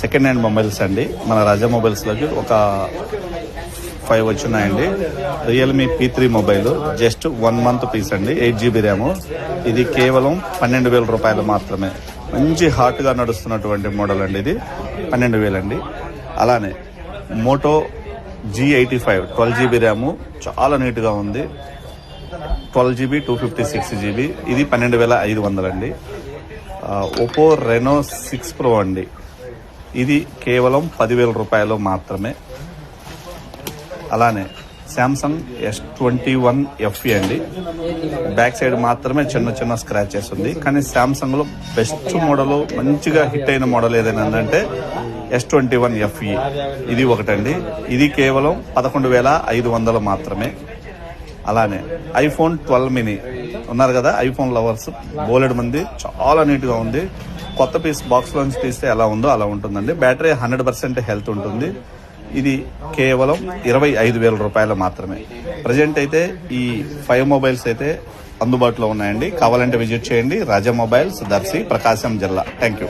Second hand mobiles అండి. మన రాజా మొబైల్స్లోకి ఒక ఫైవ్ వచ్చినాయండి. Realme P three mobile. Just one month piece అండి. Eight GB RAM. ఇది కేవలం పన్నెండు వేల రూపాయలు మాత్రమే. మంచి హాట్గా నడుస్తున్నటువంటి మోడల్ అండి ఇది. పన్నెండు వేలండి అలానే Moto G eighty five twelve GB RAM. చాలా నీట్గా ఉంది. Twelve GB two fifty six GB ఇది పన్నెండు వేల ఐదు వందలండి ఒప్పో రెనో సిక్స్ ప్రో అండి. ఇది కేవలం పదివేల రూపాయలు మాత్రమే. అలానే Samsung S twenty one FE అండి. బ్యాక్ సైడ్ మాత్రమే చిన్న చిన్న స్క్రాచెస్ ఉంది. కానీ శాంసంగ్లో బెస్ట్ మోడల్ మంచిగా హిట్ అయిన మోడల్ ఏదైనా అంటే ఎస్ ట్వంటీ వన్ ఎఫ్ఈ ఇది ఒకటండి. ఇది కేవలం పదకొండు వేల ఐదు వందలు మాత్రమే. అలానే ఐఫోన్ ట్వెల్వ్ మినీ ఉన్నారు కదా ఐఫోన్ లవర్స్ బోలెడు మంది చాలా నీట్గా ఉంది. కొత్త పీస్ బాక్స్లోంచి తీస్తే ఎలా ఉందో అలా ఉంటుందండి. బ్యాటరీ హండ్రెడ్ పర్సెంట్ హెల్త్ ఉంటుంది. ఇది కేవలం ఇరవై ఐదు వేల రూపాయలు మాత్రమే. ప్రజెంట్ అయితే ఈ ఫైవ్ మొబైల్స్ అయితే అందుబాటులో ఉన్నాయండి. కావాలంటే విజిట్ చేయండి. రాజా మొబైల్స్ దర్శి ప్రకాశం జిల్లా థ్యాంక్ యూ